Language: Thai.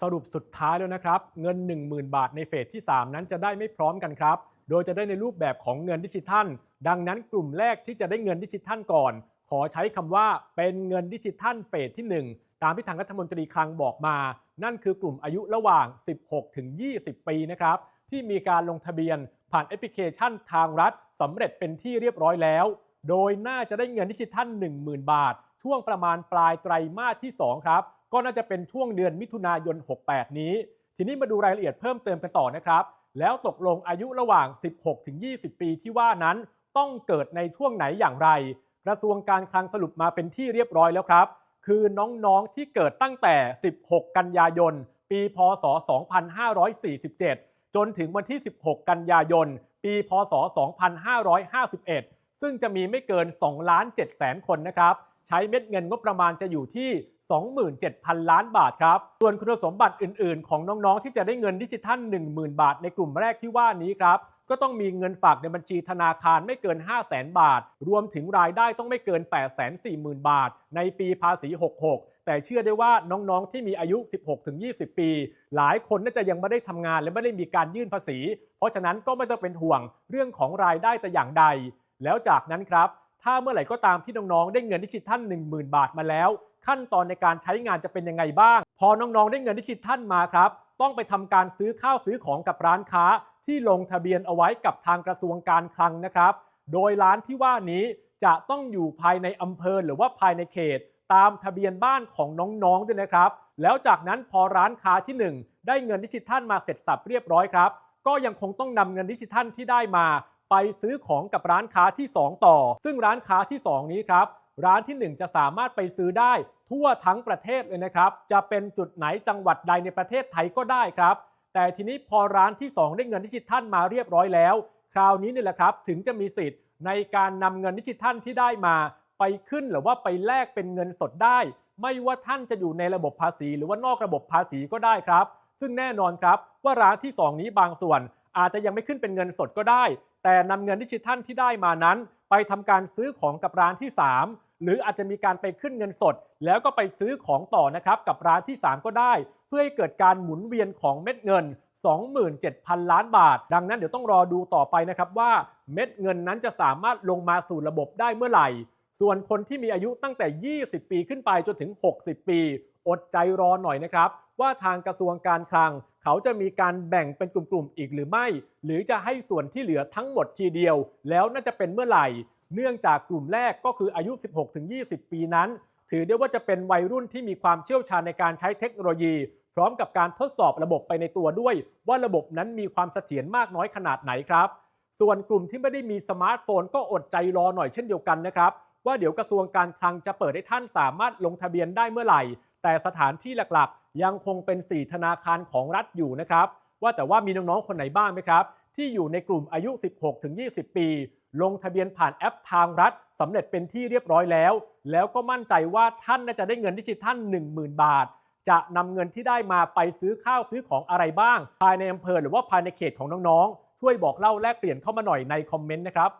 สรุปสุดท้ายแล้วนะครับ เงิน 10,000 บาทในเฟสที่ 3 นั้นจะได้ไม่พร้อมกันครับ โดยจะได้ในรูปแบบของเงินดิจิทัล ดังนั้นกลุ่มแรกที่จะได้เงินดิจิทัลก่อน ขอใช้คำว่าเป็นเงินดิจิทัลเฟสที่ 1 ตามที่ทางรัฐมนตรีคลังบอกมา นั่นคือกลุ่มอายุระหว่าง 16 ถึง 20 ปีนะครับที่มีการลงทะเบียนผ่านแอปพลิเคชันทางรัฐสำเร็จเป็นที่เรียบร้อยแล้ว โดยน่าจะได้เงินดิจิทัล 10,000 บาท ช่วงประมาณปลายไตรมาสที่ 2 ครับ ก็น่าจะเป็นช่วงเดือนมิถุนายน 68 นี้ ทีนี้มาดูรายละเอียดเพิ่มเติมกันต่อนะครับ แล้วตกลงอายุระหว่าง 16ถึง20 ปีที่ว่านั้น ต้องเกิดในช่วงไหนอย่างไร กระทรวงการคลังสรุปมาเป็นที่เรียบร้อยแล้วครับ คือน้องๆที่เกิดตั้งแต่ 16 กันยายน ปีพศ 2547 จนถึงวันที่ 16 กันยายน ปีพศ 2551 ซึ่งจะมีไม่เกิน 2 ล้าน7แสนคนนะครับ ใช้เม็ดเงินงบประมาณจะอยู่ที่ 27,000 ล้านบาทครับ ส่วนคุณสมบัติอื่น ๆ ของน้องๆ ที่จะได้เงินดิจิทัล 10,000 บาท ในกลุ่มแรกที่ว่านี้ครับก็ต้องมีเงินฝากในบัญชีธนาคารไม่เกิน 5 0 0 0 0 0บาท รวมถึงรายได้ต้องไม่เกิน 840,000 บาท ในปีภาษี 66 แต่เชื่อได้ว่าน้องๆ ที่มีอายุ 16-20 ปี หลายคนน่าจะยังไม่ได้ทำงานและไม่ได้มีการยื่นภาษี เพราะฉะนั้นก็ไม่ต้องเป็นห่วงเรื่องของรายได้แต่อย่างใด แล้วจากนั้นครับ ถ้าเมื่อไหร่ก็ตามที่น้องๆได้เงินดิจิทัล 10,000 บาทมาแล้ว ขั้นตอนในการใช้งานจะเป็นยังไงบ้าง พอน้องๆได้เงินดิจิทัลมาครับ ต้องไปทำการซื้อข้าวซื้อของกับร้านค้า ที่ลงทะเบียนเอาไว้กับทางกระทรวงการคลังนะครับ โดยร้านที่ว่านี้จะต้องอยู่ภายในอำเภอหรือว่าภายในเขต ตามทะเบียนบ้านของน้องๆด้วยนะครับ แล้วจากนั้นพอร้านค้าที่ 1 ได้เงินดิจิทัลมาเสร็จสับเรียบร้อยครับ ก็ยังคงต้องนำเงินดิจิทัลที่ได้มา ไปซื้อของกับร้านค้าที่ 2 ต่อ ซึ่งร้านค้าที่ 2 นี้ครับ ร้านที่ 1 จะสามารถไปซื้อได้ทั่วทั้งประเทศเลยนะครับ จะเป็นจุดไหนจังหวัดใดในประเทศไทยก็ได้ครับ แต่ทีนี้พอร้านที่ 2 ได้เงินดิจิทัลมาเรียบร้อยแล้ว คราวนี้นี่แหละครับถึงจะมีสิทธิ์ในการนำเงินดิจิทัลที่ได้มา ไปขึ้นหรือว่าไปแลกเป็นเงินสดได้ ไม่ว่าท่านจะอยู่ในระบบภาษี หรือว่านอกระบบภาษีก็ได้ครับ ซึ่งแน่นอนครับว่าร้านที่ 2 นี้บางส่วนอาจจะยังไม่ขึ้นเป็นเงินสดก็ได้ แต่นำเงินดิจิทัลที่ได้มานั้น ไปทำการซื้อของกับร้านที่ 3 หรืออาจจะมีการไปขึ้นเงินสด แล้วก็ไปซื้อของต่อนะครับกับร้านที่ 3 ก็ได้ เพื่อให้เกิดการหมุนเวียนของเม็ดเงิน 27,000 ล้านบาท ดังนั้นเดี๋ยวต้องรอดูต่อไปนะครับว่าเม็ดเงินนั้นจะสามารถลงมาสู่ระบบได้เมื่อไหร่ ส่วนคนที่มีอายุตั้งแต่ 20 ปีขึ้นไปจนถึง 60 ปี อดใจรอหน่อยนะครับ ว่าทางกระทรวงการคลัง เขาจะมีการแบ่งเป็นกลุ่มๆอีกหรือไม่ หรือจะให้ส่วนที่เหลือทั้งหมดทีเดียว แล้วน่าจะเป็นเมื่อไหร่ เนื่องจากกลุ่มแรกก็คืออายุ 16-20 ปีนั้น ถือได้ว่าจะเป็นวัยรุ่นที่มีความเชี่ยวชาญในการใช้เทคโนโลยี พร้อมกับการทดสอบระบบไปในตัวด้วย ว่าระบบนั้นมีความเสถียรมากน้อยขนาดไหนครับส่วนกลุ่มที่ไม่ได้มีสมาร์ทโฟนก็อดใจรอหน่อยเช่นเดียวกันนะครับ ว่าเดี๋ยวกระทรวงการคลังจะเปิดให้ท่านสามารถลงทะเบียนได้เมื่อไหร่ แต่สถานที่หลัก ยังคงเป็น 4 ธนาคารของรัฐอยู่นะครับ ว่าแต่ว่ามีน้องๆคนไหนบ้างไหมครับ ที่อยู่ในกลุ่มอายุ 16-20 ปี ลงทะเบียนผ่านแอปทางรัฐสำเร็จเป็นที่เรียบร้อยแล้ว แล้วก็มั่นใจว่าท่านน่าจะได้เงินดิจิทัล 10,000 บาท จะนำเงินที่ได้มาไปซื้อข้าวซื้อของอะไรบ้าง ภายในอำเภอหรือว่าภายในเขตของน้องๆช่วยบอกเล่าแลกเปลี่ยนเข้ามาหน่อยในคอมเมนต์นะครับ